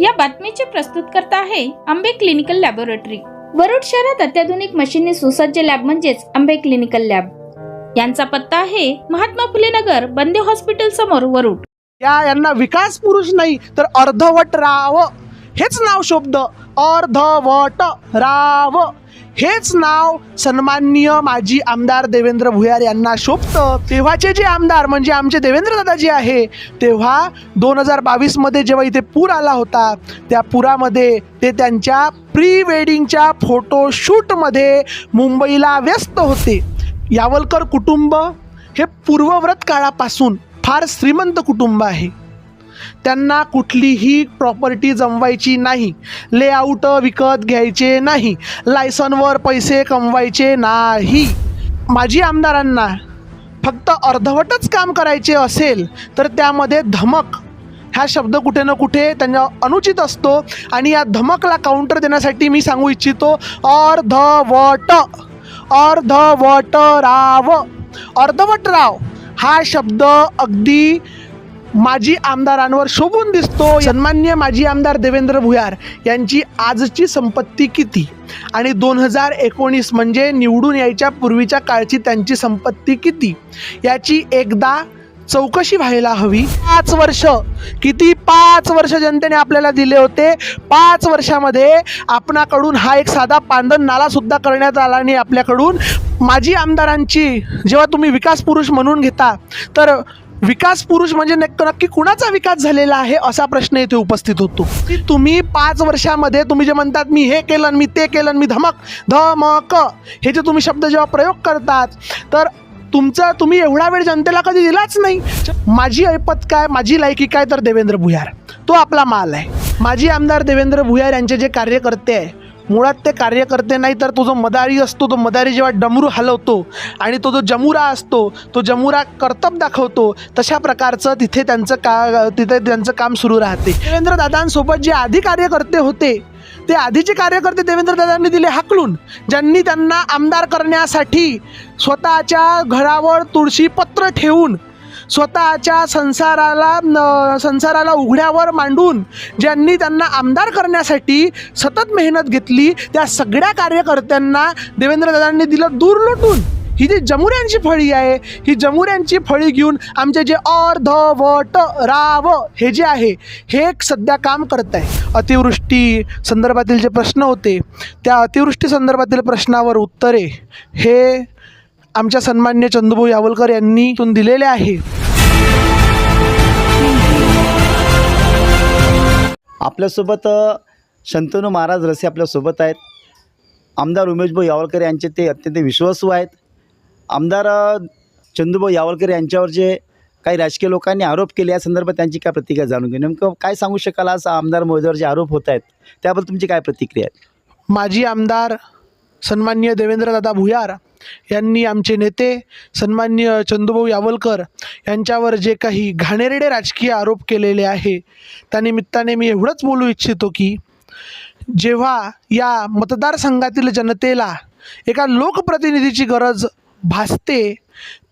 या बातमीचे प्रस्तुतकर्ता आहे आंबे क्लिनिकल लॅबोरेटरी. वरुड शहरात अत्याधुनिक मशीनने सुसज्ज लॅब म्हणजेच आंबे क्लिनिकल लॅब. यांचा पत्ता आहे महात्मा फुले नगर बंदे हॉस्पिटल समोर वरुड. या यांना विकास पुरुष नाही तर अर्धवट राव हेच नाव शोभद अर्धवट राव. हेच नाव सन्माननीय माजी आमदार देवेंद्र भुयार यांना शोभतं. तेव्हाचे जे आमदार म्हणजे आमचे देवेंद्र दादाजी आहे तेव्हा दोन हजार बावीसमध्ये जेव्हा इथे पूर आला होता त्या पुरामध्ये ते त्यांच्या प्री वेडिंगच्या फोटोशूटमध्ये मुंबईला व्यस्त होते. यावलकर कुटुंब हे पूर्वव्रत काळापासून फार श्रीमंत कुटुंब आहे. त्यांना कुठलीही प्रॉपर्टी जमवायची नाही. लेआउट विकत घ्यायचे नाही. लायसनवर पैसे कमवायचे नाही. माजी आमदारांना फक्त अर्धवटच काम करायचे असेल तर त्यामध्ये धमक. हा शब्द कुठे ना कुठे त्यांना अनुचित असतो आणि या धमकला काउंटर देण्यासाठी मी सांगू इच्छितो अर्धवट अर्धवट राव अर्धवट राव हा शब्द अगदी माजी आमदारांवर शोभून दिसतो. सन्मान्य माजी आमदार देवेंद्र भुयार यांची आजची संपत्ती किती? आणि दोन हजार एकोणीस म्हणजे निवडून यायच्या पूर्वीच्या काळची त्यांची संपत्ती किती? याची एकदा चौकशी व्हायला हवी. पाच वर्ष. किती पाच वर्ष जनतेने आपल्याला दिले होते? पाच वर्षामध्ये आपणाकडून हा एक साधा पांदन नाला सुद्धा करण्यात आला नाही आपल्याकडून माजी आमदारांची जेव्हा तुम्ही विकास पुरुष म्हणून घेता तर विकास पुरुष म्हणजे नक्की नक्की कुणाचा विकास झालेला आहे असा प्रश्न इथे उपस्थित होतो. की तुम्ही पाच वर्षामध्ये तुम्ही जे म्हणतात मी हे केलं मी ते केलं मी धमक धमक. हे जे तुम्ही शब्द जेव्हा प्रयोग करतात तर तुमचा तुम्ही एवढा वेळ जनतेला कधी दिलाच नाही. माझी ऐपत काय माझी लायकी काय तर देवेंद्र भुयार. तो आपला माल आहे. माजी आमदार देवेंद्र भुयार यांचे जे कार्यकर्ते आहे मुळात ते कार्यकर्ते नाही तर तो जो मदारी असतो तो मदारी जेव्हा डमरू हलवतो आणि तो जो जमुरा असतो तो जमुरा कर्तब दाखवतो तशा प्रकारचं तिथे त्यांचं का तिथे त्यांचं काम सुरू राहते. देवेंद्र दादांसोबत जे आधी कार्यकर्ते होते ते आधीचे कार्यकर्ते देवेंद्रदादांनी दिले हाकलून ज्यांनी त्यांना आमदार करण्यासाठी स्वतःच्या घरावर तुळशी पत्र ठेवून स्वतःच्या संसाराला न- संसाराला उघड्यावर मांडून ज्यांनी त्यांना आमदार करण्यासाठी सतत मेहनत घेतली त्या सगळ्या कार्यकर्त्यांना देवेंद्र दादांनी दिलं दूर लोटून. ही जी जमुऱ्यांची फळी आहे ही जमुऱ्यांची फळी घेऊन आमचे जे अर्धवट राव हे जे आहे हे एक सध्या काम करत आहे. अतिवृष्टी संदर्भातील जे प्रश्न होते त्या अतिवृष्टी संदर्भातील प्रश्नावर उत्तरे हे आमच्या सन्मान्य चंदूभाऊ यावलकर यांनी इथून दिलेले आहे. आपल्यासोबत शंतनू महाराज रसे आपल्यासोबत आहेत. आमदार उमेशभाऊ यावळकर यांचे ते अत्यंत विश्वासू आहेत. आमदार चंदूभाऊ यावलकर यांच्यावर जे काही राजकीय लोकांनी आरोप केले या संदर्भात त्यांची काय प्रतिक्रिया जाणून घेऊ? नेमकं काय सांगू शकाल आज आमदार महोदयावर जे आरोप होत आहेत? त्याबद्दल तुमची काय प्रतिक्रिया आहे? माजी आमदार सन्माननीय देवेंद्रदादा भुयार यांनी आमचे नेते सन्माननीय चंदूभाऊ यावलकर यांच्यावर जे काही घाणेरडे राजकीय आरोप केलेले आहे त्यानिमित्ताने मी एवढंच बोलू इच्छितो की जेव्हा या मतदारसंघातील जनतेला एका लोकप्रतिनिधीची गरज भासते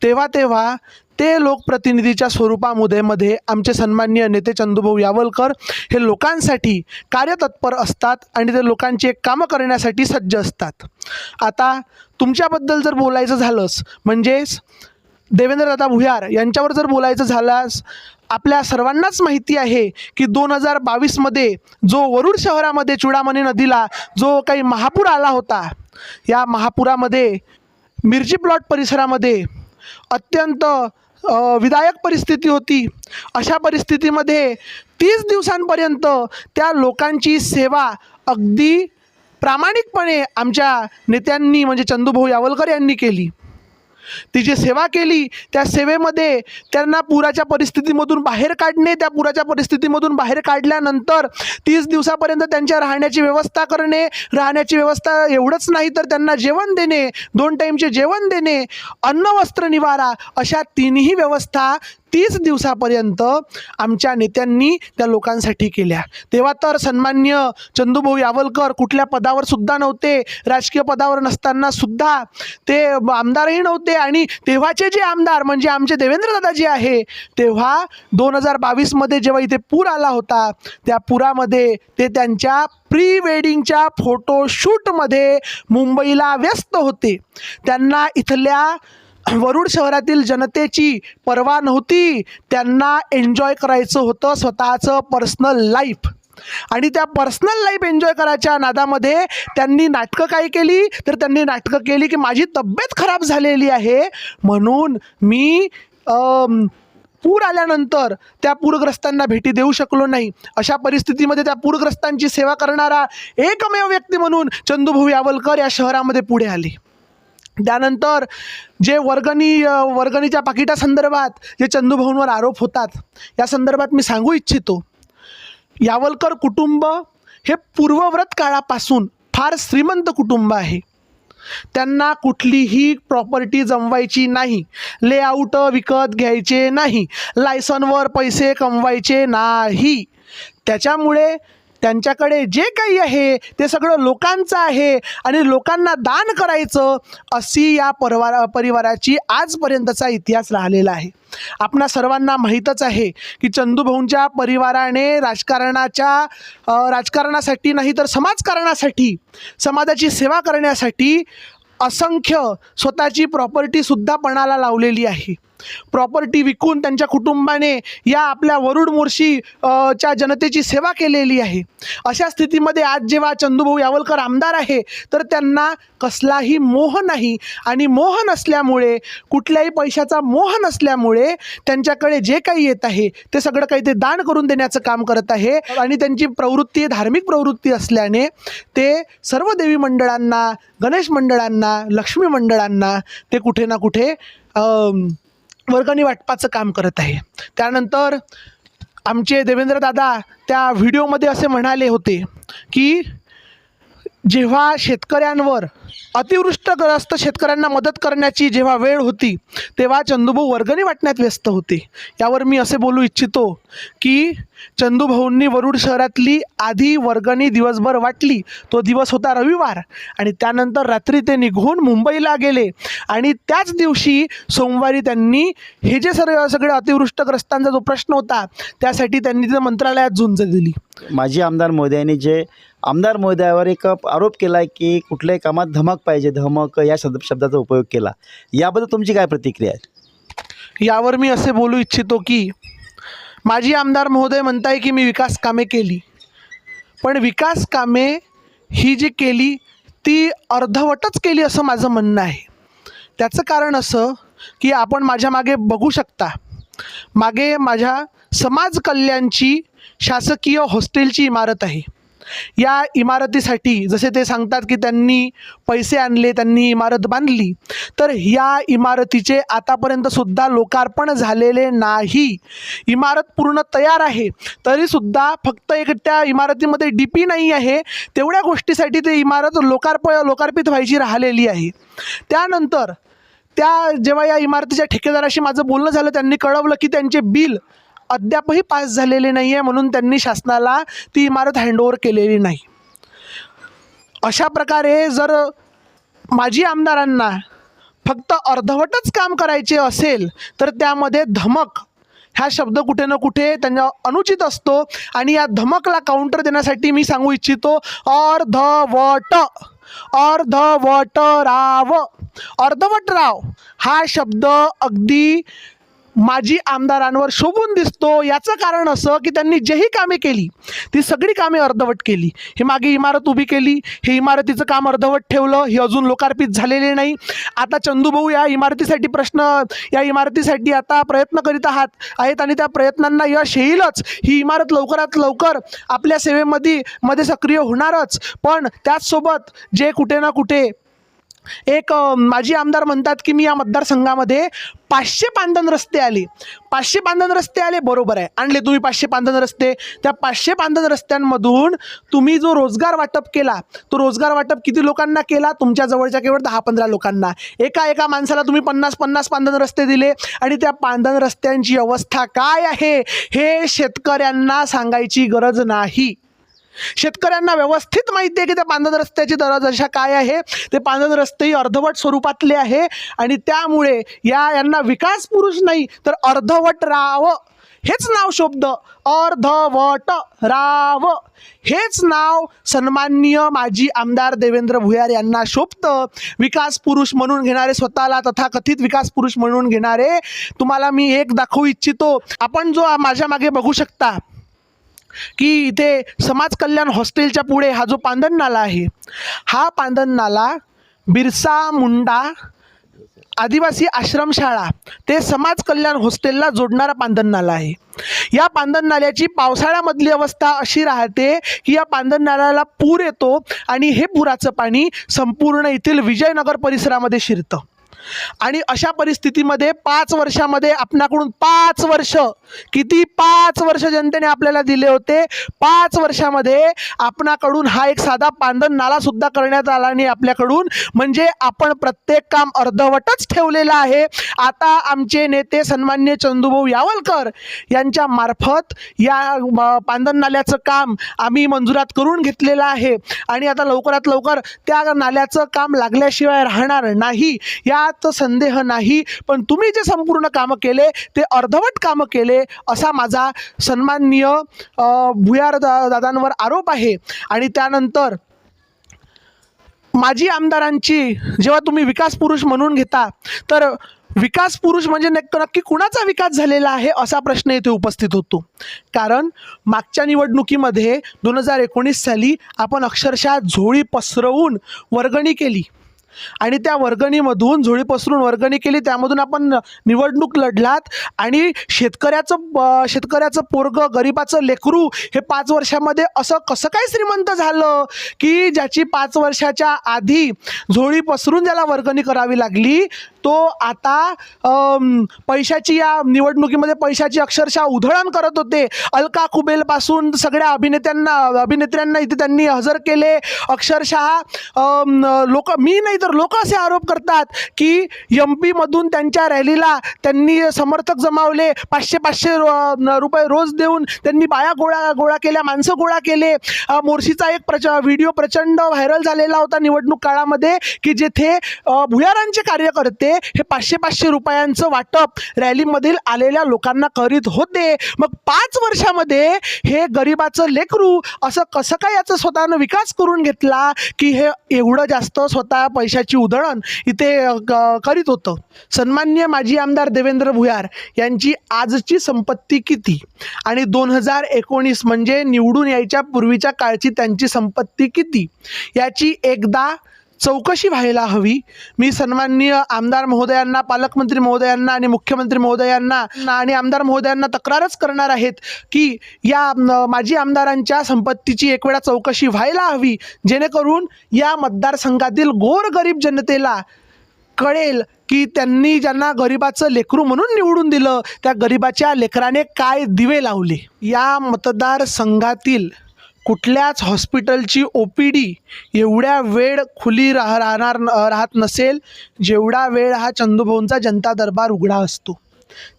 तेव्हा तेव्हा ते लोकप्रतिनिधीच्या स्वरूपामध्ये मध्ये आमचे सन्माननीय नेते चंदूभाऊ यावलकर हे लोकांसाठी कार्यतत्पर असतात आणि ते लोकांची एक कामं करण्यासाठी सज्ज असतात. आता तुमच्याबद्दल जर बोलायचं झालंच म्हणजेच देवेंद्रदादा भुयार यांच्यावर जर बोलायचं झाल्यास आपल्या सर्वांनाच माहिती आहे की दोन हजार बावीसमध्ये जो वरुड शहरामध्ये चुडामणी नदीला जो काही महापूर आला होता या महापुरामध्ये मिरची प्लॉट परिसरामध्ये अत्यंत विधायक परिस्थिती होती. अशा परिस्थितीमध्ये तीस दिवसांपर्यंत त्या लोकांची सेवा अगदी प्रामाणिकपणे आमच्या नेत्यांनी म्हणजे चंदूभाऊ यावलकर यांनी केली. ती जी सेवा केली त्या सेवेमध्ये त्यांना पुराच्या परिस्थितीमधून बाहेर काढणे त्या पुराच्या परिस्थितीमधून बाहेर काढल्यानंतर तीस दिवसापर्यंत त्यांच्या राहण्याची व्यवस्था करणे राहण्याची व्यवस्था एवढंच नाही तर त्यांना जेवण देणे दोन टाईमचे जेवण देणे अन्न वस्त्र निवारा अशा तिन्ही व्यवस्था तीस दिवसापर्यंत आमच्या नेत्यांनी त्या लोकांसाठी केल्या. तेव्हा तर सन्मान्य चंदूभाऊ यावलकर कुठल्या पदावर सुद्धा नव्हते राजकीय पदावर नसताना सुद्धा ते आमदारही नव्हते आणि तेव्हाचे जे आमदार म्हणजे आमचे देवेंद्रदादा जे आहे तेव्हा दोन हजार बावीसमध्ये जेव्हा इथे पूर आला होता त्या पुरामध्ये ते त्यांच्या प्री वेडिंगच्या फोटोशूटमध्ये मुंबईला व्यस्त होते. त्यांना इथल्या वरुड शहरातील जनतेची पर्वा नव्हती. त्यांना एन्जॉय करायचं होतं स्वतःचं पर्सनल लाईफ आणि त्या पर्सनल लाईफ एन्जॉय करायच्या नादामध्ये त्यांनी नाटकं काय केली. तर त्यांनी नाटकं केली की माझी तब्येत खराब झालेली आहे. म्हणून मी पूर आल्यानंतर त्या पूरग्रस्तांना भेटी देऊ शकलो नाही. अशा परिस्थितीमध्ये त्या पूरग्रस्तांची सेवा करणारा एकमेव व्यक्ती म्हणून चंदूभाऊ यावलकर या शहरामध्ये पुढे आले. त्यानंतर जे वर्गणी वर्गणीच्या पाकिटासंदर्भात जे चंदूभाऊंवर आरोप होतात या संदर्भात मी सांगू इच्छितो. यावलकर कुटुंब हे पूर्वव्रत काळापासून फार श्रीमंत कुटुंब आहे. त्यांना कुठलीही प्रॉपर्टी जमवायची नाही. लेआउट विकत घ्यायचे नाही. लायसनवर पैसे कमवायचे नाही. त्याच्यामुळे त्यांच्याकडे जे काही आहे ते सगळं लोकांचं आहे आणि लोकांना दान करायचं अशी या परवा परिवाराची आजपर्यंतचा इतिहास राहिलेला आहे. आपणा सर्वांना माहीतच आहे की चंदूभाऊंच्या परिवाराने राजकारणाच्या राजकारणासाठी नाही तर समाजकारणासाठी समाजाची सेवा करण्यासाठी असंख्य स्वतःची प्रॉपर्टीसुद्धा पणाला लावलेली आहे. प्रॉपर्टी विकून त्यांच्या कुटुंबाने या आपल्या वरुड मोर्शी च्या जनतेची सेवा केलेली आहे. अशा स्थितीमध्ये आज जेव्हा चंदूभाऊ यावलकर आमदार आहे तर त्यांना कसलाही मोह नाही. आणि मोह नसल्यामुळे कुठल्याही पैशाचा मोह नसल्यामुळे त्यांच्याकडे जे काही येत आहे ते सगळं काही ते दान करून देण्याचं काम करत आहे. आणि त्यांची प्रवृत्ती धार्मिक प्रवृत्ती असल्याने ते सर्व देवी मंडळांना गणेश मंडळांना लक्ष्मी मंडळांना ते कुठे ना कुठे वर्गणी वाटपाचं काम करत आहे. त्यानंतर आमचे देवेंद्र दादा त्या व्हिडिओमध्ये असे म्हणाले होते की जेव्हा शेतकऱ्यांवर अतिवृष्टग्रस्त शेतकऱ्यांना मदत करण्याची जेव्हा वेळ होती तेव्हा चंदूभाऊ वर्गणी वाटण्यात व्यस्त होते. यावर मी असे बोलू इच्छितो की चंदूभाऊंनी वरुड शहरातली आधी वर्गणी दिवसभर वाटली. तो दिवस होता रविवार आणि त्यानंतर रात्री ते निघून मुंबईला गेले आणि त्याच दिवशी सोमवारी त्यांनी हे जे सर्व सगळे अतिवृष्टग्रस्तांचा जो प्रश्न होता त्यासाठी त्यांनी ते मंत्रालयात झुंज दिली. माजी आमदार महोदयांनी जे आमदार महोदयावर एक आरोप केला आहे की कुठल्याही कामात धमक पाहिजे धमक या शब्द शब्दाचा उपयोग केला. याबद्दल तुमची काय प्रतिक्रिया आहे? यावर मी असे बोलू इच्छितो की माजी आमदार महोदय म्हणताय की मी विकास कामे केली. पण विकास कामे ही जी केली ती अर्धवटच केली असं माझं म्हणणं आहे. त्याचं कारण असं की आपण माझ्या मागे बघू शकता मागे माझ्या समाज कल्याणची शासकीय हॉस्टेलची इमारत आहे. या इमारतीसाठी जसे ते सांगतात की त्यांनी पैसे आणले त्यांनी इमारत बांधली तर या इमारतीचे आतापर्यंत सुद्धा लोकार्पण झालेले नाही. इमारत पूर्ण तयार आहे तरीसुद्धा फक्त एक त्या इमारतीमध्ये डी पी नाही आहे तेवढ्या गोष्टीसाठी ते इमारत लोकार्प लोकार्पित व्हायची राहिलेली आहे. त्यानंतर त्या जेव्हा या इमारतीच्या ठेकेदाराशी माझं बोलणं झालं त्यांनी कळवलं की त्यांचे बिल अद्यापही पास झालेले नाही आहे म्हणून त्यांनी शासनाला ती इमारत हँडओव्हर केलेली नाही. अशा प्रकारे जर माजी आमदारांना फक्त अर्धवटच काम करायचे असेल तर त्यामध्ये धमक हा शब्द कुठे ना कुठे त्यांना अनुचित असतो आणि या धमकला काउंटर देण्यासाठी मी सांगू इच्छितो अर्धवट अर्धवट राव अर्धवट राव हा शब्द अगदी माजी आमदारांवर शोभून दिसतो. याचं कारण असं की त्यांनी जेही कामे केली ती सगळी कामे अर्धवट केली. ही मागे इमारत उभी केली हे इमारतीचं काम अर्धवट ठेवलं ही अजून लोकार्पित झालेले नाही. आता चंदूभाऊ या इमारतीसाठी प्रश्न या इमारतीसाठी आता प्रयत्न करीत आहात आहेत आणि त्या प्रयत्नांना यश येईलच. ही इमारत लवकरात लवकर आपल्या सेवेमध्ये मध्ये सक्रिय होणारच. पण त्याचसोबत जे कुठे ना कुठे एक माजी आमदार म्हणतात की मी या मतदारसंघामध्ये पाचशे पांदन रस्ते आले. पाचशे पांदन रस्ते आले बरोबर आहे. आणले तुम्ही पाचशे पांदन रस्ते. त्या पाचशे पांदन रस्त्यांमधून तुम्ही जो रोजगार वाटप केला तो रोजगार वाटप किती लोकांना केला? तुमच्या जवळच्या केवळ दहा पंधरा लोकांना. एका एका माणसाला तुम्ही पन्नास पन्नास पांदन रस्ते दिले आणि त्या पांदन रस्त्यांची अवस्था काय आहे हे शेतकऱ्यांना सांगायची गरज नाही. शेतकऱ्यांना व्यवस्थित माहिती आहे की त्या पांदन रस्त्याची दरदशा काय आहे ते पांदन रस्तेही अर्धवट स्वरूपातले आहे आणि त्यामुळे या यांना विकास पुरुष नाही तर अर्धवट राव. हेच नाव शब्द. अर्धवट राव. हेच नाव सन्माननीय माजी आमदार देवेंद्र भुयार यांना शोभतं. विकास पुरुष म्हणून घेणारे स्वतःला तथाकथित विकास पुरुष म्हणून घेणारे. तुम्हाला मी एक दाखवू इच्छितो. आपण जो माझ्या मागे बघू शकता की इथे समाज कल्याण हॉस्टेलच्या पुढे हा जो पांदन नाला आहे हा पांदन नाला बिरसा मुंडा आदिवासी आश्रमशाळा ते समाज कल्याण हॉस्टेलला जोडणारा पांदन नाला आहे. या पांदन नाल्याची पावसाळ्यामधली अवस्था अशी राहते की या पांदन नाल्याला पूर येतो आणि हे पुराचं पाणी संपूर्ण येथील विजयनगर परिसरामध्ये शिरतं. आणि अशा परिस्थितीमध्ये पाच वर्षामध्ये आपणाकडून पाच वर्ष किती पाच वर्ष जनतेने आपल्याला दिले होते पाच वर्षामध्ये आपणाकडून हा एक साधा पांदन नाला सुद्धा करण्यात आला नाही आपल्याकडून. म्हणजे आपण प्रत्येक काम अर्धवटच ठेवलेलं आहे. आता आमचे नेते सन्मान्य चंदूभाऊ यावलकर यांच्या मार्फत या पांधन पांदन नाल्याचं काम आम्ही मंजुरात करून घेतलेलं आहे. आणि आता लवकरात लवकर त्या नाल्याचं काम लागल्याशिवाय राहणार नाही. यात संदेह नाही पण तुम्ही जे संपूर्ण कामं केले ते अर्धवट कामं केले असा माझा सन्माननीय भुयार दा दादांवर आरोप आहे. आणि त्यानंतर माजी आमदारांची जेव्हा तुम्ही विकास पुरुष म्हणून घेता तर विकास पुरुष म्हणजे नक्क नक्की कुणाचा विकास झालेला आहे असा प्रश्न येथे उपस्थित होतो. कारण मागच्या निवडणुकीमध्ये दोन हजार एकोणीस साली आपण अक्षरशः झोळी पसरवून वर्गणी केली. आणि त्या वर्गणीमधून झोळी पसरून वर्गणी केली त्यामधून आपण निवडणूक लढलात आणि शेतकऱ्याचं शेतकऱ्याचं पोरगं गरिबाचं लेकरू हे पाच वर्षामध्ये असं कसं काय श्रीमंत झालं की ज्याची पाच वर्षाच्या आधी झोळी पसरून ज्याला वर्गणी करावी लागली तो आता पैशाची या निवडणुकीमध्ये पैशाची अक्षरशः उधळण करत होते. अलका कुबेलपासून सगळ्या अभिनेत्यांना अभिनेत्र्यांना इथे त्यांनी हजर केले. अक्षरशः लोक मी नाही तर लोक असे आरोप करतात की एम पीमधून त्यांच्या रॅलीला त्यांनी समर्थक जमावले. पाचशे पाचशे रो- रुपये रोज देऊन त्यांनी बाया गोळा गोळा केल्या माणसं गोळा केले. मोर्शीचा एक प्रच व्हिडिओ प्रचंड व्हायरल झालेला होता निवडणूक काळामध्ये की जेथे भुयारांचे कार्यकर्ते हे पाचशे पाचशे रुपयांचं वाटप रॅलीमधील आलेल्या लोकांना करीत होते. मग पाच वर्षामध्ये हे गरिबाचं लेकरू असं कसं काय याचं स्वतःनं विकास करून घेतला की हे एवढं जास्त स्वतः पैशाची उधळण इथे करीत होतं? सन्मान्य माजी आमदार देवेंद्र भुयार यांची आजची संपत्ती किती? आणि दोन हजार एकोणीस म्हणजे निवडून यायच्या पूर्वीच्या काळची त्यांची संपत्ती किती? याची एकदा चौकशी व्हायला हवी. मी सन्माननीय आमदार महोदयांना पालकमंत्री महोदयांना आणि मुख्यमंत्री महोदयांना आणि आमदार महोदयांना तक्रारच करणार आहेत की या माजी आमदारांच्या संपत्तीची एक वेळा चौकशी व्हायला हवी जेणेकरून या मतदारसंघातील गोरगरीब जनतेला कळेल की त्यांनी ज्यांना गरिबाचं लेकरू म्हणून निवडून दिलं त्या गरिबाच्या लेकराने काय दिवे लावले. या मतदारसंघातील कुठल्याच हॉस्पिटलची ओ पी डी एवढ्या वेळ खुली राह राहणार राहत नसेल जेवढा वेळ हा चंदूभाऊंचा जनता दरबार उघडा असतो.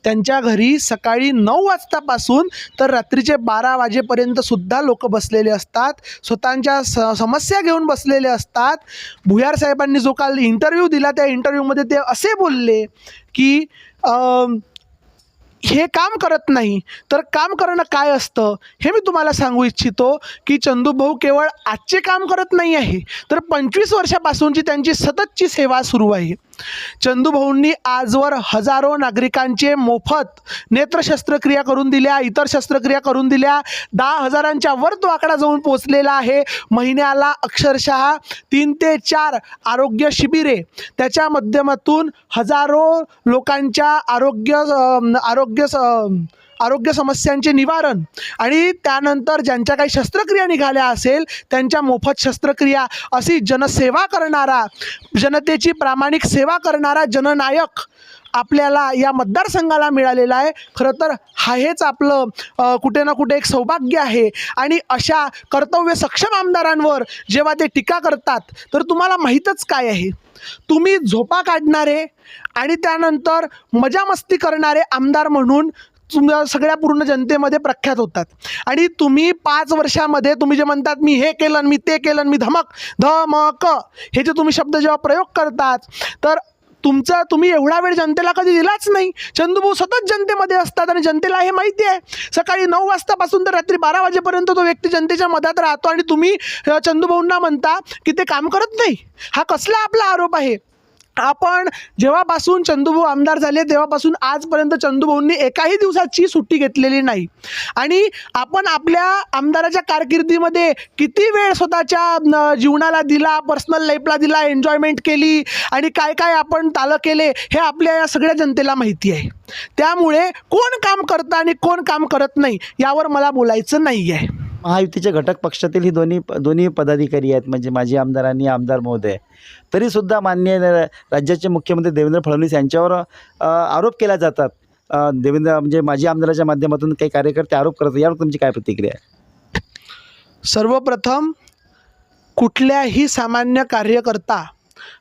त्यांच्या घरी सकाळी नऊ वाजतापासून तर रात्रीचे बारा वाजेपर्यंत सुद्धा लोक बसलेले असतात. स्वतःच्या स समस्या घेऊन बसलेले असतात. भुयार साहेबांनी जो काल इंटरव्ह्यू दिला त्या इंटरव्ह्यूमध्ये ते असे बोलले की हे काम करत नाही तर काम करणं काय असतं? हे मी तुम्हाला सांगू इच्छितो की चंदूभाऊ केवळ आजचे काम करत नाही आहे तर पंचवीस वर्षापासूनची त्यांची सततची सेवा सुरू आहे. चंदूभाऊंनी आजवर हजारो नागरिकांचे मोफत नेत्र शस्त्रक्रिया करून दिल्या इतर शस्त्रक्रिया करून दिल्या. दहा हजारांच्या वर तो आकडा जाऊन पोचलेला आहे. महिन्याला अक्षरशः तीन ते चार आरोग्य शिबिरे. त्याच्या माध्यमातून हजारो लोकांच्या आरोग्य आरोग्य स- आरोग्य समस्यांचे निवारण. आणि त्यानंतर ज्यांच्या काही शस्त्रक्रिया निघाल्या असेल त्यांच्या मोफत शस्त्रक्रिया. अशी जनसेवा करणारा जनतेची प्रामाणिक सेवा करणारा जननायक आपल्याला या मतदारसंघाला मिळालेला आहे. खरं तर हा हेच आपलं कुठे ना कुठे एक सौभाग्य आहे. आणि अशा कर्तव्य सक्षम आमदारांवर जेव्हा ते टीका करतात तर तुम्हाला माहीतच काय आहे? तुम्ही झोपा काढणारे आणि त्यानंतर मजा मस्ती करणारे आमदार म्हणून तुम सगळ्या पूर्ण जनतेमध्ये प्रख्यात होतात. आणि तुम्ही पाच वर्षामध्ये तुम्ही जे म्हणतात मी हे केलं मी ते केलं मी धमक धमक हे जे तुम्ही शब्द जेव्हा प्रयोग करतात तर तुमचा तुम्ही एवढा वेळ जनतेला कधी दिलाच नाही. चंदूभाऊ सतत जनतेमध्ये असतात आणि जनतेला हे माहिती आहे. सकाळी नऊ वाजतापासून तर रात्री बारा वाजेपर्यंत तो व्यक्ती जनतेच्या मधात राहतो आणि तुम्ही चंदूभाऊंना म्हणता की ते काम करत नाही. हा कसला आपला आरोप आहे? आपण जेव्हापासून चंदूभाऊ आमदार झाले तेव्हापासून आजपर्यंत चंदूभाऊंनी एकाही दिवसाची सुट्टी घेतलेली नाही. आणि आपण आपल्या आमदाराच्या कारकिर्दीमध्ये किती वेळ स्वतःच्या जीवनाला दिला पर्सनल लाईफला दिला एन्जॉयमेंट केली आणि काय काय आपण तालं केले हे आपल्या या सगळ्या जनतेला माहिती आहे. त्यामुळे कोण काम करतं आणि कोण काम करत नाही यावर मला बोलायचं नाही आहे महायुतीचे घटक पक्षातील ही दोन्ही दोन्ही पदाधिकारी आहेत. म्हणजे माजी आमदार आणि आमदार महोदय. तरीसुद्धा मान्य राज्याचे मुख्यमंत्री देवेंद्र फडणवीस यांच्यावर आरोप केला जातात. देवेंद्र म्हणजे माजी आमदाराच्या माध्यमातून काही कार्यकर्ते आरोप करतात यावर तुमची काय प्रतिक्रिया आहे? सर्वप्रथम कुठल्याही सामान्य कार्यकर्ता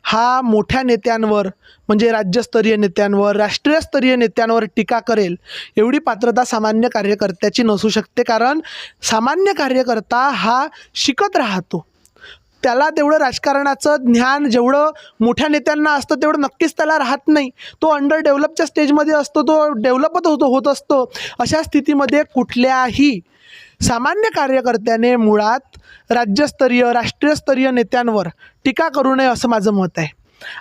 हा मोठ्या नेत्यांवर म्हणजे राज्यस्तरीय नेत्यांवर राष्ट्रीयस्तरीय नेत्यांवर टीका करेल एवढी पात्रता सामान्य कार्यकर्त्याची नसू शकते. कारण सामान्य कार्यकर्ता हा शिकत राहतो. त्याला तेवढं राजकारणाचं ज्ञान जेवढं मोठ्या नेत्यांना असतं तेवढं नक्कीच त्याला राहत नाही. तो अंडर डेव्हलपच्या स्टेजमध्ये असतो तो डेव्हलपच होतो होत असतो. अशा स्थितीमध्ये कुठल्याही सामान्य कार्यकर्त्याने मुळात राज्यस्तरीय राष्ट्रीयस्तरीय नेत्यांवर टीका करू नये असं माझं मत आहे.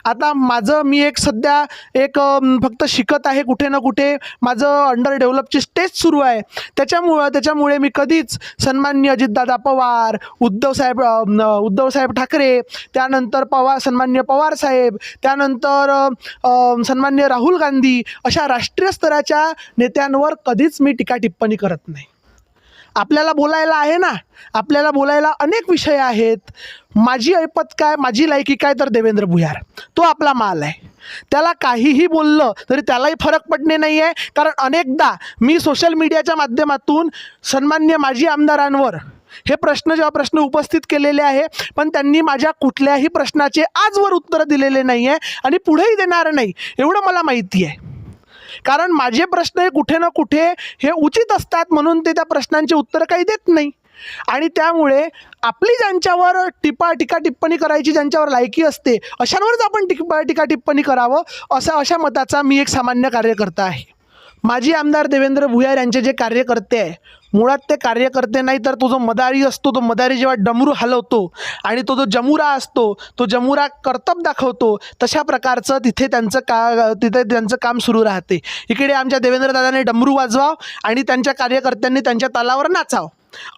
आता माझं मी एक सध्या एक फक्त शिकत आहे कुठे ना कुठे. माझं अंडर डेव्हलपची स्टेज सुरू आहे. त्याच्यामुळं त्याच्यामुळे मी कधीच सन्मान्य अजितदादा पवार उद्धवसाहेब उद्धवसाहेब ठाकरे त्यानंतर पवार सन्मान्य पवार साहेब त्यानंतर सन्मान्य राहुल गांधी अशा राष्ट्रीय स्तराच्या नेत्यांवर कधीच मी टीका टिप्पणी करत नाही. आपल्याला बोलायला आहे ना आपल्याला बोलायला अनेक विषय आहेत. माझी ऐपत काय माझी लायकी काय तर देवेंद्र भुयार. तो आपला माल आहे. त्याला काहीही बोललं तरी त्यालाही फरक पडणे नाही आहे कारण अनेकदा मी सोशल मीडियाच्या माध्यमातून सन्मान्य माजी आमदारांवर हे प्रश्न जेव्हा प्रश्न उपस्थित केलेले आहे पण त्यांनी माझ्या कुठल्याही प्रश्नाचे आजवर उत्तर दिलेले नाही आहे आणि पुढेही देणार नाही एवढं मला माहिती आहे कारण माझे प्रश्न हे कुठे ना कुठे हे उचित असतात म्हणून ते त्या प्रश्नांची उत्तरं काही देत नाही. आणि त्यामुळे आपली ज्यांच्यावर टिपा टीका टिप्पणी करायची ज्यांच्यावर लायकी असते अशांवरच आपण टिपा टीका टिप्पणी करावं असा अशा मताचा मी एक सामान्य कार्यकर्ता आहे. माजी आमदार देवेंद्र भुयार यांचे जे कार्यकर्ते आहे मुळात ते कार्यकर्ते नाही तर तो जो मदारी असतो तो मदारी जेव्हा डमरू हलवतो आणि तो जो जमुरा असतो तो जमुरा कर्तब दाखवतो तशा प्रकारचं तिथे त्यांचं का तिथे त्यांचं काम सुरू राहते. इकडे आमच्या देवेंद्र दादाने डमरू वाजवाव आणि त्यांच्या कार्यकर्त्यांनी त्यांच्या तालावर नाचाव.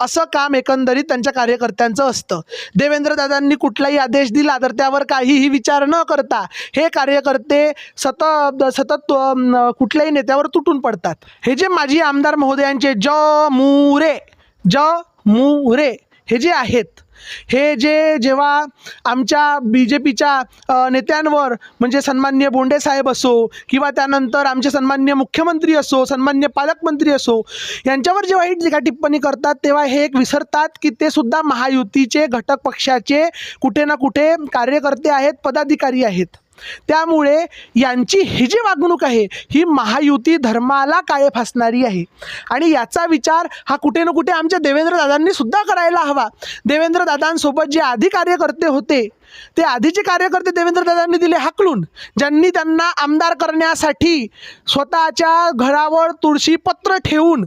असं काम एकंदरीत त्यांच्या कार्यकर्त्यांचं असतं. देवेंद्रदादांनी कुठलाही आदेश दिला तर त्यावर काहीही विचार न करता हे कार्यकर्ते सतत सतत कुठल्याही नेत्यावर तुटून पडतात. हे जे माजी आमदार महोदयांचे ज मुरे ज मुरे हे जे आहेत हे जे जेव्हा आमच्या बी जे पीच्या नेत्यांवर म्हणजे सन्मान्य बोंडे साहेब असो किंवा त्यानंतर आमचे सन्मान्य मुख्यमंत्री असो सन्मान्य पालकमंत्री असो यांच्यावर जेव्हा ही टीका टिप्पणी करतात तेव्हा हे एक विसरतात की ते सुद्धा महायुतीचे घटक पक्षाचे कुठे ना कुठे कार्यकर्ते आहेत पदाधिकारी आहेत. त्यामुळे यांची ही जी वागणूक आहे ही महायुती धर्माला काळे फासणारी आहे. आणि याचा विचार हा कुठे ना कुठे आमच्या देवेंद्र दादांनी सुद्धा करायला हवा. देवेंद्र दादांसोबत जे आधी कार्यकर्ते होते ते आधीचे कार्यकर्ते देवेंद्रदादांनी दिले हाकलून ज्यांनी त्यांना आमदार करण्यासाठी स्वतःच्या घरावर तुळशी पत्र ठेवून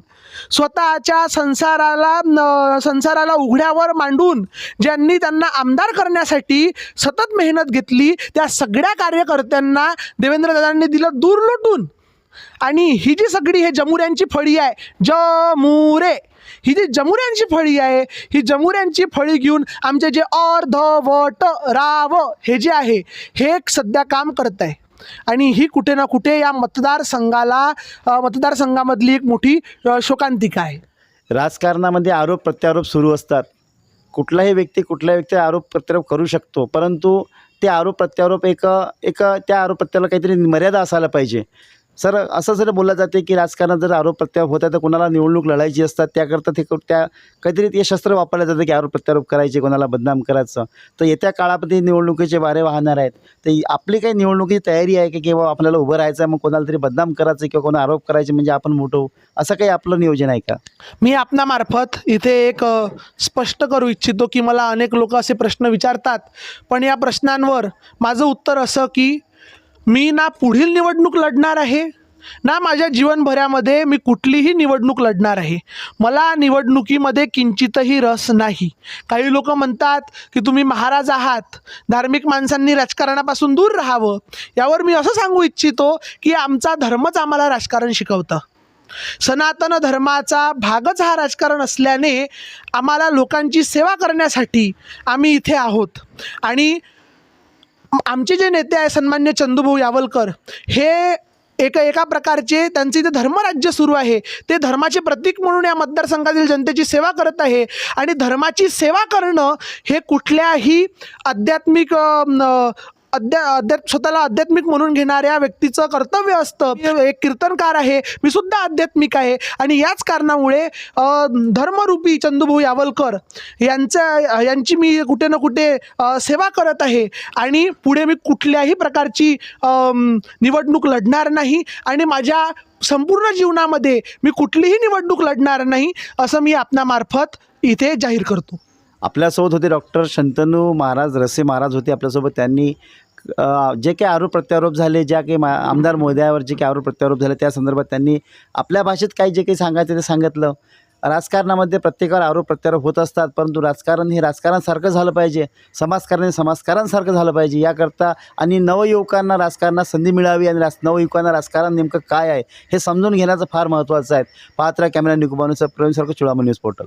स्वतःच्या संसाराला न- संसाराला उघड्यावर मांडून ज्यांनी त्यांना आमदार करण्यासाठी सतत मेहनत घेतली त्या सगळ्या कार्यकर्त्यांना देवेंद्र दादांनी दिलं दूर लोटून. आणि ही जी सगळी हे जमुऱ्यांची फळी आहे जमुरे. ही जी जमुऱ्यांची फळी आहे ही जमुऱ्यांची फळी घेऊन आमचे जे अर्धवट राव हे जे आहे हे एक सध्या काम करत आहे. आणि ही कुठे ना कुठे या मतदारसंघाला मतदारसंघामधली एक मोठी शोकांतिका आहे. राजकारणामध्ये आरोप प्रत्यारोप सुरू असतात. कुठलाही व्यक्ती कुठल्या व्यक्ती आरोप प्रत्यारोप करू शकतो परंतु ते आरोप प्रत्यारोप एक एक त्या आरोप प्रत्यारोप काहीतरी मर्यादा असायला पाहिजे. सर असं जर बोललं जाते की राजकारणात जर आरोप प्रत्यारोप होतात तर कोणाला निवडणूक लढायची असतात? त्याकरता ते त्या काहीतरी ते शस्त्र वापरलं जातं की आरोप प्रत्यारोप करायचे कोणाला बदनाम करायचं. तर येत्या काळामध्ये निवडणुकीचे वारे वाहणार आहेत. तर आपली काही निवडणुकीची तयारी आहे की किंवा आपल्याला उभं राहायचं आहे मग कोणाला तरी बदनाम करायचं किंवा कोणा आरोप करायचे म्हणजे आपण मोठव असं काही आपलं नियोजन आहे का? मी आपणामार्फत इथे एक स्पष्ट करू इच्छितो की मला अनेक लोक असे प्रश्न विचारतात. पण या प्रश्नांवर माझं उत्तर असं की मी ना पुढील निवडणूक लढणार आहे. ना माझ्या जीवनभरामध्ये मी कुठलीही निवडणूक लढणार आहे. मला निवडणुकीमध्ये किंचितही रस नाही. काही लोक म्हणतात की तुम्ही महाराज आहात. धार्मिक माणसांनी राजकारणापासून दूर राहावं. यावर मी असं सांगू इच्छितो की आमचा धर्मच आम्हाला राजकारण शिकवतं. सनातन धर्माचा भागच हा राजकारण असल्याने आम्हाला लोकांची सेवा करण्यासाठी आम्ही इथे आहोत. आणि आमचे जे नेते आहे सन्मान्य चंदूभाऊ यावलकर हे एक एका प्रकारचे त्यांचे इथे धर्मराज्य सुरू आहे. ते धर्माचे प्रतीक म्हणून या मतदारसंघातील जनतेची सेवा करत आहे. आणि धर्माची सेवा करणं हे कुठल्याही आध्यात्मिक अध्या अध्यात्म स्वतःला आध्यात्मिक म्हणून घेणाऱ्या व्यक्तीचं कर्तव्य असतं. एक कीर्तनकार आहे मी सुद्धा आध्यात्मिक आहे. आणि याच कारणामुळे धर्मरूपी चंदूभाऊ यावलकर यांच्या यांची मी कुठे ना कुठे सेवा करत आहे. आणि पुढे मी कुठल्याही प्रकारची निवडणूक लढणार नाही. आणि माझ्या संपूर्ण जीवनामध्ये मी कुठलीही निवडणूक लढणार नाही असं मी आपणामार्फत इथे जाहीर करतो. आपल्यासोबत होते डॉक्टर शंतनू महाराज रसे महाराज होते आपल्यासोबत. त्यांनी जे काही आरोप प्रत्यारोप झाले ज्या काही मा आमदार महोदयावर जे काही आरोप प्रत्यारोप झाले त्या संदर्भात त्यांनी आपल्या भाषेत काही जे काही सांगायचं ते सांगितलं. राजकारणामध्ये प्रत्येकावर आरोप प्रत्यारोप होत असतात परंतु राजकारण हे राजकारणासारखं झालं पाहिजे. समाजकारण हे समाजकारांसारखं झालं पाहिजे. याकरता आणि नवयुवकांना राजकारणात संधी मिळावी आणि राज नवयुवकांना राजकारण नेमकं काय आहे हे समजून घेण्याचं फार महत्त्वाचं आहे. पात्रा कॅमेरा निकुबानुसर प्रवीण सारखं न्यूज पोर्टल.